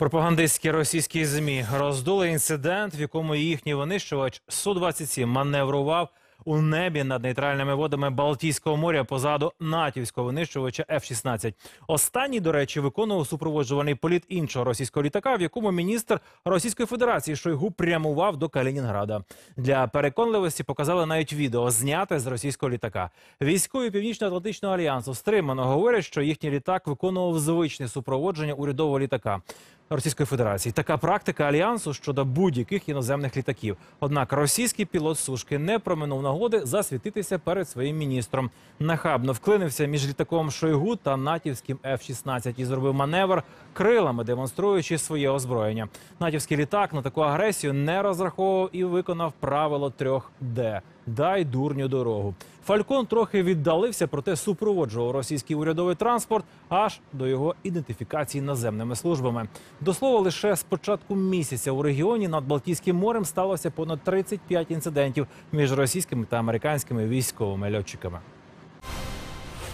Пропагандистські російські змі роздули інцидент, в якому їхній винищувач Су-27 маневрував у небі над нейтральними водами Балтійського моря позаду натівського винищувача F-16. Останній, до речі, виконував супроводжувальний політ іншого російського літака, в якому міністр Російської Федерації Шойгу прямував до Калінінграда. Для переконливості показали навіть відео, зняте з російського літака. Військові Північно-Атлантичного альянсу стримано говорять, що їхній літак виконував звичне супроводження урядового літака. Російської Федерації така практика альянсу щодо будь-яких іноземних літаків. Однак російський пілот сушки не проминув нагоди засвітитися перед своїм міністром. Нахабно вклинився між літаком Шойгу та натівським F-16 і зробив маневр крилами, демонструючи своє озброєння. Натівський літак на таку агресію не розраховував і виконав правило трьох Д. Дай дурню дорогу. Фалькон трохи віддалився, проте супроводжував російський урядовий транспорт аж до його ідентифікації наземними службами. До слова, лише з початку місяця у регіоні над Балтійським морем сталося понад 35 інцидентів між російськими та американськими військовими льотчиками.